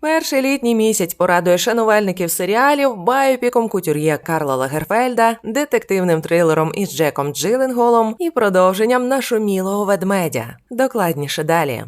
Перший літній місяць порадує шанувальників серіалів байопіком кутюр'є Карла Лагерфельда, детективним трилером із Джеком Джилленголом і продовженням нашумілого ведмедя. Докладніше далі.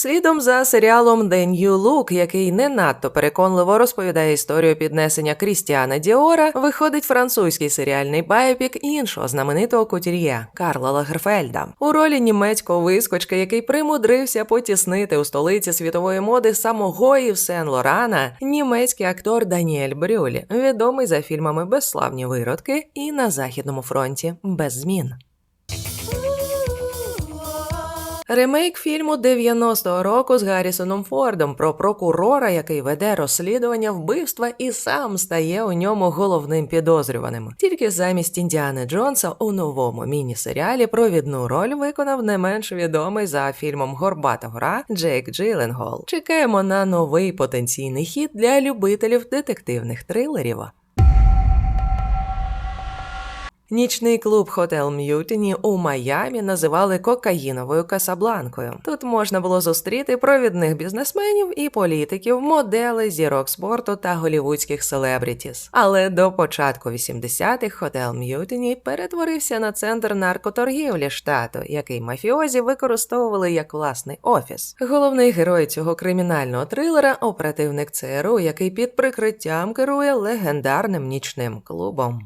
Слідом за серіалом The New Look, який не надто переконливо розповідає історію піднесення Крістіана Діора, виходить французький серіальний байопік іншого знаменитого кутюр'є Карла Лагерфельда у ролі німецького вискочка, який примудрився потіснити у столиці світової моди самого Ів Сен Лорана, німецький актор Даніель Брюль, відомий за фільмами Безславні виродки і на західному фронті без змін. Ремейк фільму 90-го року з Гаррісоном Фордом про прокурора, який веде розслідування вбивства і сам стає у ньому головним підозрюваним. Тільки замість Індіани Джонса у новому міні-серіалі провідну роль виконав не менш відомий за фільмом Горбата гора Джейк Джилленгол. Чекаємо на новий потенційний хід для любителів детективних трилерів. Нічний клуб Хотел М'ютіні у Майамі називали кокаїновою Касабланкою. Тут можна було зустріти провідних бізнесменів і політиків, модели зірок спорту та голівудських селебрітіс. Але до початку 80-х Хотел М'ютіні перетворився на центр наркоторгівлі штату, який мафіозі використовували як власний офіс. Головний герой цього кримінального трилера оперативник ЦРУ, який під прикриттям керує легендарним нічним клубом.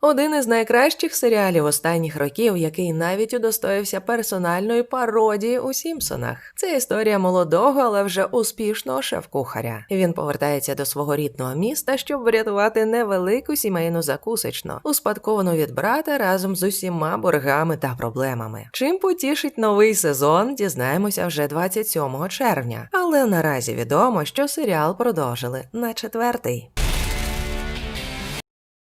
Один із найкращих серіалів останніх років, який навіть удостоївся персональної пародії у Сімпсонах. Це історія молодого, але вже успішного шеф-кухаря. Він повертається до свого рідного міста, щоб врятувати невелику сімейну закусочну, успадковану від брата разом з усіма боргами та проблемами. Чим потішить новий сезон, дізнаємося вже 27 червня. Але наразі відомо, що серіал продовжили на четвертий.